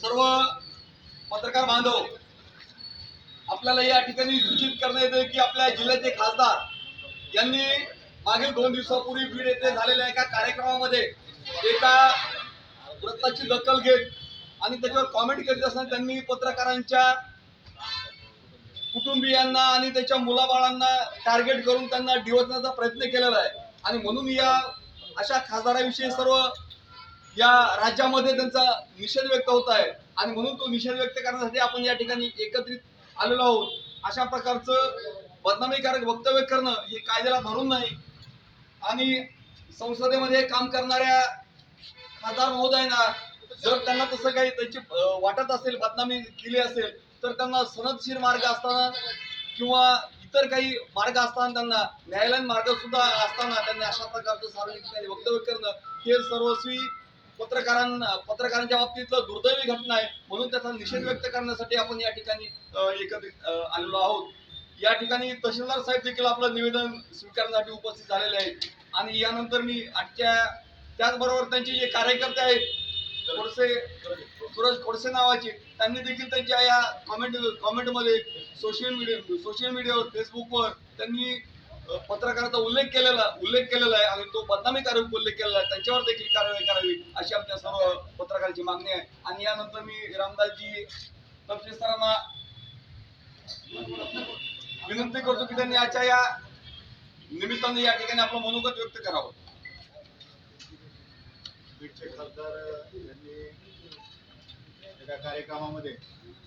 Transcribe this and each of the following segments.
सर्व पत्रकार बांधव आपल्याला या ठिकाणी सूचित करण्यात येते की आपल्या जिल्ह्याचे खासदार यांनी मागील दोन दिवसापूर्वी बीड येथे झालेल्या एका कार्यक्रमामध्ये एका वृत्ताची दखल घेत आणि त्याच्यावर कॉमेंट करीत असताना त्यांनी पत्रकारांच्या कुटुंबियांना आणि त्याच्या मुलाबाळांना टार्गेट करून त्यांना डिवचण्याचा प्रयत्न केलेला आहे. आणि म्हणून या अशा खासदाराविषयी सर्व या राज्यामध्ये त्यांचा निषेध व्यक्त होत आहे. आणि म्हणून तो निषेध व्यक्त करण्यासाठी आपण या ठिकाणी एकत्रित आलेलो आहोत. अशा प्रकारचं बदनामीकारक वक्तव्य करणं हे कायद्याला धरून नाही. आणि संसदेमध्ये काम करणाऱ्या खासदार महोदयांना जर त्यांना तसं काही त्यांची वाटत असेल बदनामी केली असेल तर त्यांना सनदशीर मार्ग असताना किंवा इतर काही मार्ग असताना त्यांना न्यायालयीन मार्ग सुद्धा असताना त्यांनी अशा प्रकारचं सार्वजनिक ठिकाणी वक्तव्य करणं हे सर्वस्वी पत्रकारांना पत्रकारांच्या बाबतीतलं दुर्दैवी घटना आहे म्हणून त्याचा निषेध व्यक्त करण्यासाठी आपण या ठिकाणी एकत्रित आलेलो आहोत. या ठिकाणी तहसीलदार साहेब देखील आपलं निवेदन स्वीकारण्यासाठी उपस्थित झालेले आहेत. आणि यानंतर मी आजच्या त्याचबरोबर त्यांचे जे कार्यकर्ते आहेत खोडसे सूरज खोडसे नावाचे त्यांनी देखील त्यांच्या या कॉमेंट कॉमेंटमध्ये सोशल मीडिया सोशल मीडियावर फेसबुकवर त्यांनी पत्रकाराचा उल्लेख केलेला उल्लेख केलेला आहे आणि तो बदनामीकारक उल्लेख केलेला आहे. त्यांच्यावर देखील कारवाई करावी अशी आमच्या सर्व पत्रकारांची मागणी आहे. आणि यानंतर मी रामदासजी तपशील सरांना विनंती करतो की त्यांनी याच्या या निमित्ताने या ठिकाणी आपलं मनोगत व्यक्त करावं. बीडचे खासदार यांनी एका कार्यक्रमामध्ये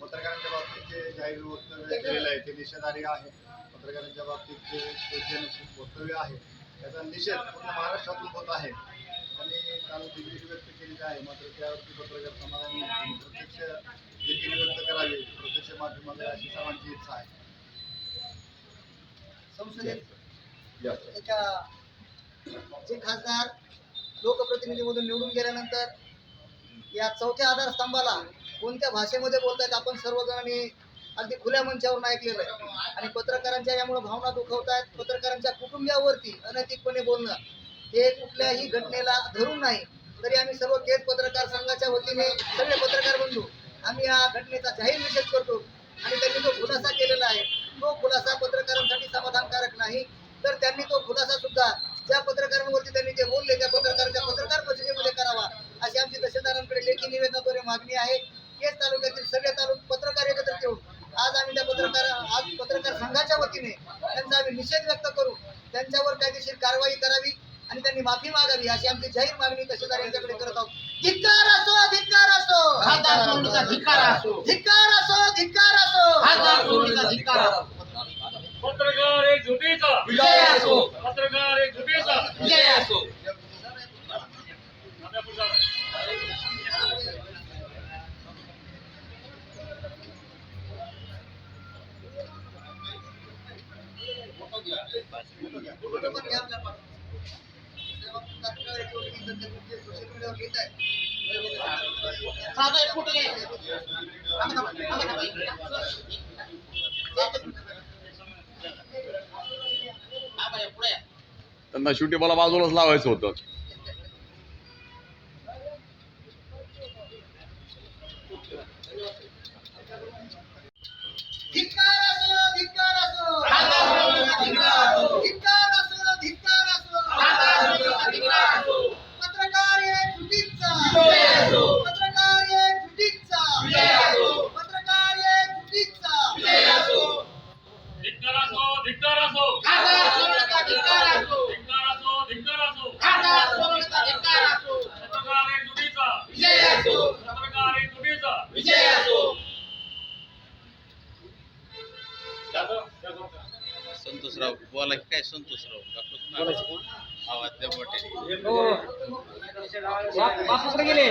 पत्रकारांच्या बाबतीत जे जाहीर वक्तव्य केलेलं आहे ते निषेधार्ह आहे पत्रकारांच्या बाबतीत जे वक्तव्य आहे त्याचा निषेध पूर्ण महाराष्ट्रातून होत आहे. आणि काल दिल्ली व्यक्त केलेली आहे मात्र त्यावरती पत्रकार समाजाने प्रत्यक्ष देखील व्यक्त करावी प्रत्यक्ष माध्यमामध्ये अशी सर्वांची इच्छा आहे. संसदेत जे खासदार लोकप्रतिनिधी म्हणून निवडून गेल्यानंतर या चौथ्या आधारस्तंभाला कोणत्या भाषेमध्ये बोलतायत आपण सर्वजणांनी अगदी खुल्या मंचावरून ऐकलेलं आहे. आणि पत्रकारांच्या यामुळे भावना दुखवत आहेत पत्रकारांच्या कुटुंबियावरती अनैतिकपणे बोलणं हे कुठल्याही घटनेला धरून नाही. तरी आम्ही सर्व केस पत्रकार संघाच्या वतीने सगळे पत्रकार बंधू आम्ही या घटनेचा जाहीर निषेध करतो. आणि त्यांनी जो खुलासा केलेला आहे तो खुलासा पत्रकारांसाठी समाधानकारक नाही तर त्यांनी तो खुलासा सुद्धा ज्या पत्रकारांवरती त्यांनी जे बोलले त्या पत्रकारांच्या पत्रकार परिषदेमध्ये करावा अशी आमची तहसीलदारांकडे लेखी निवेदनाद्वारे मागणी आहे. केस तालुक्यातील सगळे तालुक पत्रकार एकत्र ठेवून आज आम्ही त्या पत्रकार आज पत्रकार संघाच्या वतीने त्यांचा आम्ही निषेध व्यक्त करू त्यांच्यावर कायदेशीर कारवाई करावी आणि त्यांनी माफी मागावी अशी आमची जाहीर मागणी तहसीलदार यांच्याकडे करत आहोत. धिक्कार असो धिक्कार खासदार सोडणीचा धिक्कार असो. धिक्कार असो धिक्कार असो खासदार सोडणीचा धिक्कार असो. पत्रकार एक झुटीचा विजय असो पत्रकार एक झुटीचा विजय असो फोटो पण घ्या आपल्या पाठून. तेव्हा तात्काळ एक दोन तीन जण ते सोशल मीडियावर लिहित आहेत. साधा एक घे त्यांना शेवटी मला बाजूलाच लावायचं होतं. बोला की काय संतोषराव आवाज द्या मोठे बापूकडे गेले.